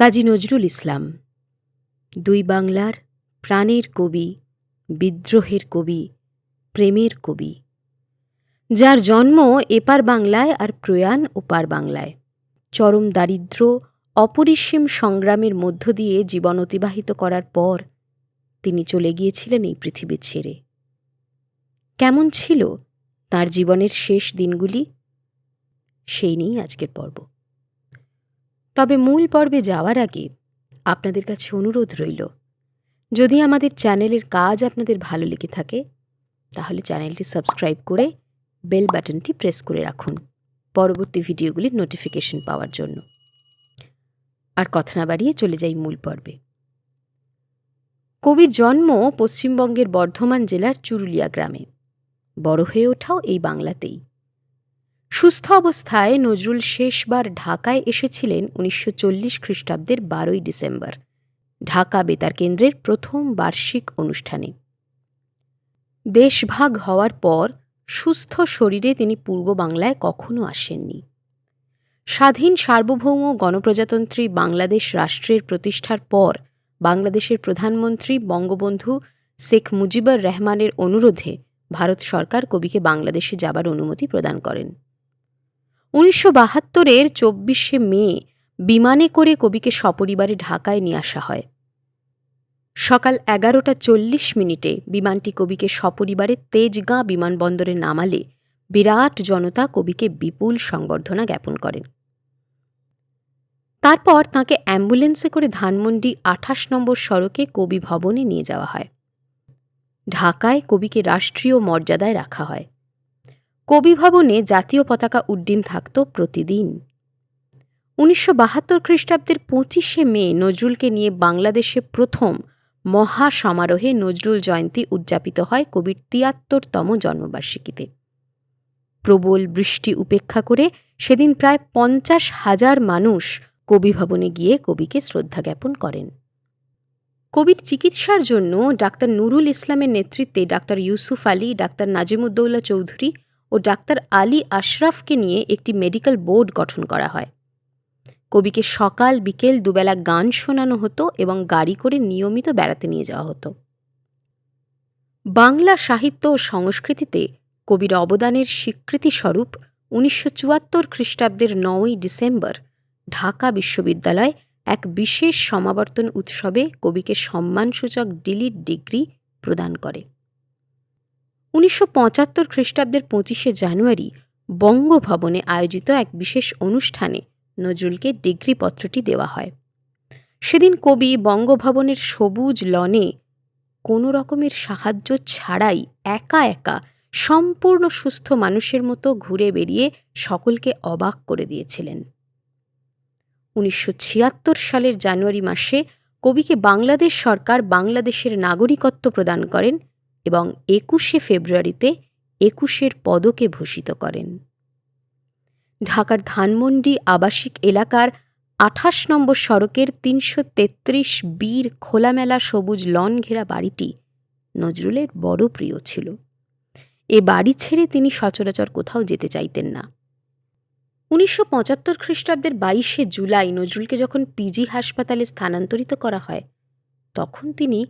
কাজী নজরুল ইসলাম। দুই বাংলার প্রাণের কবি, বিদ্রোহের কবি, প্রেমের কবি, যার জন্ম এপার বাংলায় আর প্রয়াণ ওপার বাংলায়। চরম দারিদ্র্য, অপরিসীম সংগ্রামের মধ্য দিয়ে জীবন অতিবাহিত করার পর তিনি চলে গিয়েছিলেন এই পৃথিবী ছেড়ে। কেমন ছিল তার জীবনের শেষ দিনগুলি? সেই নিয়েই আজকের পর্ব। তবে মূল পর্বে যাওয়ার আগে আপনাদের কাছে অনুরোধ রইল, যদি আমাদের চ্যানেলের কাজ আপনাদের ভালো লেগে থাকে, তাহলে চ্যানেলটি সাবস্ক্রাইব করে বেল বাটনটি প্রেস করে রাখুন পরবর্তী ভিডিওগুলির নোটিফিকেশন পাওয়ার জন্য। আর কথা না বাড়িয়ে চলে যাই মূল পর্বে। কবির জন্ম পশ্চিমবঙ্গের বর্ধমান জেলার চুরুলিয়া গ্রামে। বড় হয়ে ওঠাও এই বাংলাতেই। সুস্থ অবস্থায় নজরুল শেষবার ঢাকায় এসেছিলেন উনিশশো চল্লিশ খ্রিস্টাব্দের বারোই ডিসেম্বর। ঢাকা বেতার কেন্দ্রের প্রথম বার্ষিক অনুষ্ঠানে। দেশভাগ হওয়ার পর সুস্থ শরীরে তিনি পূর্ব বাংলায় কখনো আসেননি। স্বাধীন সার্বভৌম গণপ্রজাতন্ত্রী বাংলাদেশ রাষ্ট্রের প্রতিষ্ঠার পর বাংলাদেশের প্রধানমন্ত্রী বঙ্গবন্ধু শেখ মুজিবুর রহমানের অনুরোধে ভারত সরকার কবিকে বাংলাদেশে যাবার অনুমতি প্রদান করেন। উনিশশো বাহাত্তরের চব্বিশে মে বিমানে করে কবিকে সপরিবারে ঢাকায় নিয়ে আসা হয়। সকাল এগারোটা চল্লিশ মিনিটে বিমানটি কবিকে সপরিবারে তেজগাঁ বিমানবন্দরে নামালে বিরাট জনতা কবিকে বিপুল সংবর্ধনা জ্ঞাপন করেন। তারপর তাকে অ্যাম্বুলেন্সে করে ধানমন্ডি আঠাশ নম্বর সড়কে কবি ভবনে নিয়ে যাওয়া হয়। ঢাকায় কবিকে রাষ্ট্রীয় মর্যাদায় রাখা হয়। কবি ভবনে জাতীয় পতাকা উড্ডীন থাকত প্রতিদিন। উনিশশো বাহাত্তর খ্রিস্টাব্দের পঁচিশে মে নজরুলকে নিয়ে বাংলাদেশে প্রথম মহা সমারোহে নজরুল জয়ন্তী উদযাপিত হয় কবির তিয়াত্তরতম জন্মবার্ষিকীতে। প্রবল বৃষ্টি উপেক্ষা করে সেদিন প্রায় পঞ্চাশ হাজার মানুষ কবি ভবনে গিয়ে কবিকে শ্রদ্ধা জ্ঞাপন করেন। কবির চিকিৎসার জন্য ডাক্তার নুরুল ইসলামের নেতৃত্বে ডাক্তার ইউসুফ আলী, ডাক্তার নাজিমুদ্দৌলা চৌধুরী ও ডাক্তার আলী আশরাফকে নিয়ে একটি মেডিকেল বোর্ড গঠন করা হয়। কবিকে সকাল বিকেল দুবেলা গান শোনানো হতো এবং গাড়ি করে নিয়মিত বেড়াতে নিয়ে যাওয়া হতো। বাংলা সাহিত্য ও সংস্কৃতিতে কবির অবদানের স্বীকৃতিস্বরূপ উনিশশো চুয়াত্তর খ্রিস্টাব্দের নয়ই ডিসেম্বর ঢাকা বিশ্ববিদ্যালয় এক বিশেষ সমাবর্তন উৎসবে কবিকে সম্মানসূচক ডিলিট ডিগ্রি প্রদান করে। উনিশশো পঁচাত্তর খ্রিস্টাব্দের পঁচিশে জানুয়ারি বঙ্গভবনে আয়োজিত এক বিশেষ অনুষ্ঠানে নজরুলকে ডিগ্রিপত্রটি দেওয়া হয়। সেদিন কবি বঙ্গভবনের সবুজ লনে কোনো রকমের সাহায্য ছাড়াই একা একা সম্পূর্ণ সুস্থ মানুষের মতো ঘুরে বেরিয়ে সকলকে অবাক করে দিয়েছিলেন। উনিশশো ছিয়াত্তর সালের জানুয়ারি মাসে কবিকে বাংলাদেশ সরকার বাংলাদেশের নাগরিকত্ব প্রদান করেন এবং একুশে ফেব্রুয়ারিতে একুশের পদকে ভূষিত করেন। ঢাকার ধানমন্ডি আবাসিক এলাকার আঠাশ নম্বর সড়কের তিনশো তেত্রিশ বীর খোলামেলা সবুজ লন ঘেরা বাড়িটি নজরুলের বড় প্রিয় ছিল। এ বাড়ি ছেড়ে তিনি সচরাচর কোথাও যেতে চাইতেন না। উনিশশো পঁচাত্তর খ্রিস্টাব্দের বাইশে জুলাই নজরুলকে যখন পিজি হাসপাতালে স্থানান্তরিত করা হয়, তখন তিনি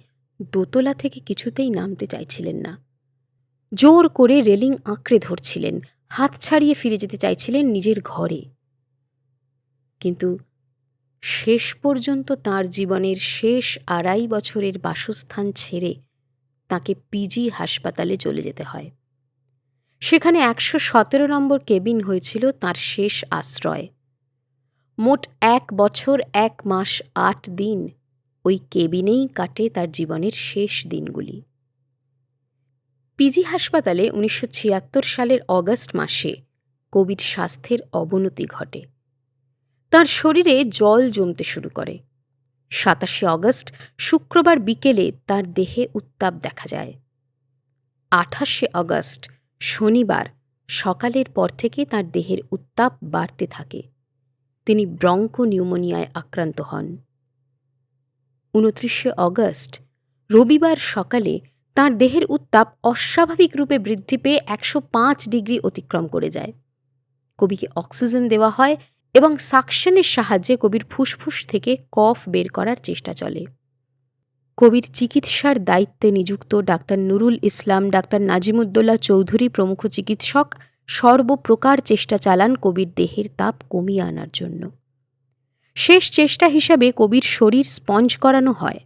দোতলা থেকে কিছুতেই নামতে চাইছিলেন না। জোর করে রেলিং আঁকড়ে ধরছিলেন, হাত ছাড়িয়ে ফিরে যেতে চাইছিলেন নিজের ঘরে। কিন্তু শেষ পর্যন্ত তার জীবনের শেষ আড়াই বছরের বাসস্থান ছেড়ে তাকে পিজি হাসপাতালে চলে যেতে হয়। সেখানে একশো সতেরো নম্বর কেবিন হয়েছিল তার শেষ আশ্রয়। মোট এক বছর, এক মাস, আট দিন ওই কেবিনেই কাটে তার জীবনের শেষ দিনগুলি। পিজি হাসপাতালে উনিশশো ছিয়াত্তর সালের অগস্ট মাসে কবির স্বাস্থ্যের অবনতি ঘটে। তার শরীরে জল জমতে শুরু করে। সাতাশে অগস্ট, শুক্রবার বিকেলে তার দেহে উত্তাপ দেখা যায়। আঠাশে অগস্ট, শনিবার, সকালের পর থেকে তার দেহের উত্তাপ বাড়তে থাকে। তিনি ব্রঙ্কো নিউমোনিয়ায় আক্রান্ত হন। উনত্রিশে অগস্ট, রবিবার সকালে তার দেহের উত্তাপ অস্বাভাবিক রূপে বৃদ্ধি পেয়ে একশো পাঁচ ডিগ্রি অতিক্রম করে যায়। কবিকে অক্সিজেন দেওয়া হয় এবং সাকশনের সাহায্যে কবির ফুসফুস থেকে কফ বের করার চেষ্টা চলে। কবির চিকিৎসার দায়িত্বে নিযুক্ত ডাক্তার নুরুল ইসলাম, ডাক্তার নাজিমুদ্দোল্লা চৌধুরী প্রমুখ চিকিৎসক সর্বপ্রকার চেষ্টা চালান কবির দেহের তাপ কমিয়ে আনার জন্য। শেষ চেষ্টা হিসাবে কবির শরীর স্পঞ্জ করানো হয়।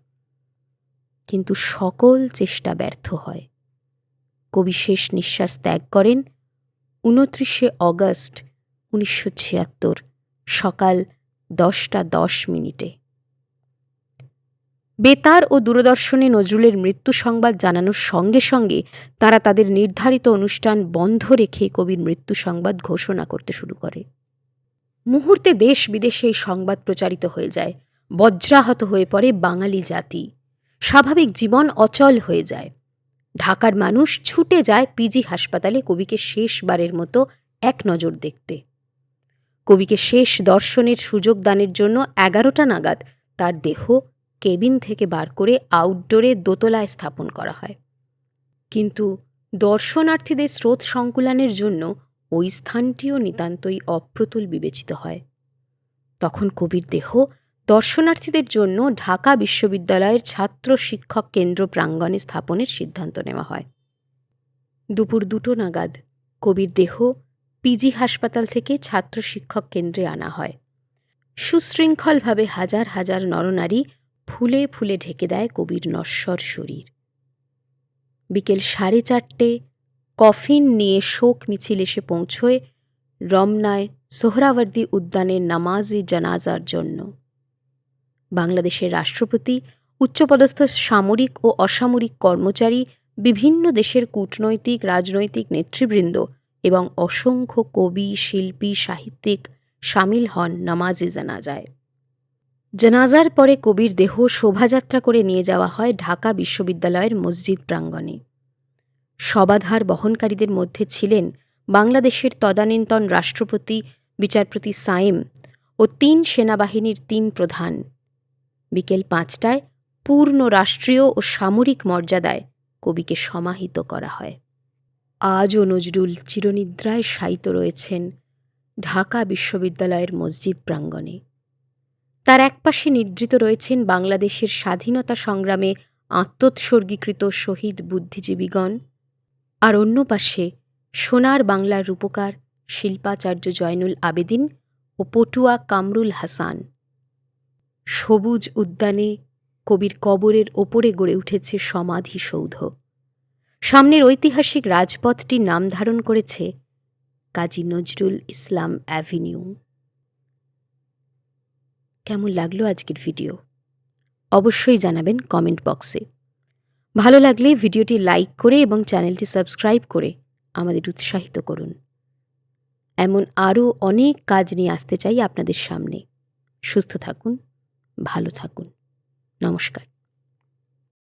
কিন্তু সকল চেষ্টা ব্যর্থ হয়। কবি শেষ নিঃশ্বাস ত্যাগ করেন উনত্রিশে অগস্ট, উনিশশো ছিয়াত্তর, সকাল দশটা দশ মিনিটে। বেতার ও দূরদর্শনে নজরুলের মৃত্যু সংবাদ জানানোর সঙ্গে সঙ্গে তারা তাদের নির্ধারিত অনুষ্ঠান বন্ধ রেখে কবির মৃত্যু সংবাদ ঘোষণা করতে শুরু করে। মুহূর্তে দেশ বিদেশে এই সংবাদ প্রচারিত হয়ে যায়। বজ্রাহত হয়ে পড়ে বাঙালি জাতি। স্বাভাবিক জীবন অচল হয়ে যায়। ঢাকার মানুষ ছুটে যায় পিজি হাসপাতালে কবিকে শেষবারের মতো এক নজর দেখতে। কবিকে শেষ দর্শনের সুযোগ দানের জন্য এগারোটা নাগাদ তার দেহ কেবিন থেকে বার করে আউটডোরে দোতলায় স্থাপন করা হয়। কিন্তু দর্শনার্থীদের স্রোত সংকুলানের জন্য ওই স্থানটিও নিতান্তই অপ্রতুল বিবেচিত হয়। তখন কবির দেহ দর্শনার্থীদের জন্য ঢাকা বিশ্ববিদ্যালয়ের ছাত্র শিক্ষক কেন্দ্র প্রাঙ্গণে স্থাপনের সিদ্ধান্ত নেওয়া হয়। দুপুর দুটো নাগাদ কবির দেহ পিজি হাসপাতাল থেকে ছাত্র শিক্ষক কেন্দ্রে আনা হয়। সুশৃঙ্খলভাবে হাজার হাজার নরনারী ফুলে ফুলে ঢেকে দেয় কবির নশ্বর শরীর। বিকেল সাড়ে চারটে কফিন নিয়ে শোক মিছিল এসে পৌঁছয় রমনায় সোহরাওয়ার্দী উদ্যানের নামাজি জানাজার জন্য। বাংলাদেশের রাষ্ট্রপতি, উচ্চপদস্থ সামরিক ও অসামরিক কর্মচারী, বিভিন্ন দেশের কূটনৈতিক, রাজনৈতিক নেতৃবৃন্দ এবং অসংখ্য কবি, শিল্পী, সাহিত্যিক সামিল হন নামাজে জানাজায়। জানাজার পরে কবির দেহ শোভাযাত্রা করে নিয়ে যাওয়া হয় ঢাকা বিশ্ববিদ্যালয়ের মসজিদ প্রাঙ্গণে। সবাধার বহনকারীদের মধ্যে ছিলেন বাংলাদেশের তদানীন্তন রাষ্ট্রপতি বিচারপতি সায়েম ও তিন সেনাবাহিনীর তিন প্রধান। বিকেল পাঁচটায় পূর্ণ রাষ্ট্রীয় ও সামরিক মর্যাদায় কবিকে সমাহিত করা হয়। আজও নজরুল চিরনিদ্রায় শায়িত রয়েছেন ঢাকা বিশ্ববিদ্যালয়ের মসজিদ প্রাঙ্গণে। তার একপাশে নিদ্রিত রয়েছেন বাংলাদেশের স্বাধীনতা সংগ্রামে আত্মোৎসর্গীকৃত শহীদ বুদ্ধিজীবীগণ আর অন্য পাশে সোনার বাংলার রূপকার শিল্পাচার্য জয়নুল আবেদিন ও পটুয়া কামরুল হাসান। সবুজ উদ্যানে কবির কবরের ওপরে গড়ে উঠেছে সমাধিসৌধ সামনের ঐতিহাসিক রাজপথটি নাম ধারণ করেছে কাজী নজরুল ইসলাম অ্যাভিনিউ। কেমন লাগল আজকের ভিডিও? অবশ্যই জানাবেন কমেন্ট বক্সে। ভালো লাগলে ভিডিওটি লাইক করে এবং চ্যানেলটি সাবস্ক্রাইব করে আমাদের উৎসাহিত করুন। এমন আরও অনেক কাজ নিয়ে আসতে চাই আপনাদের সামনে। সুস্থ থাকুন, ভালো থাকুন। নমস্কার।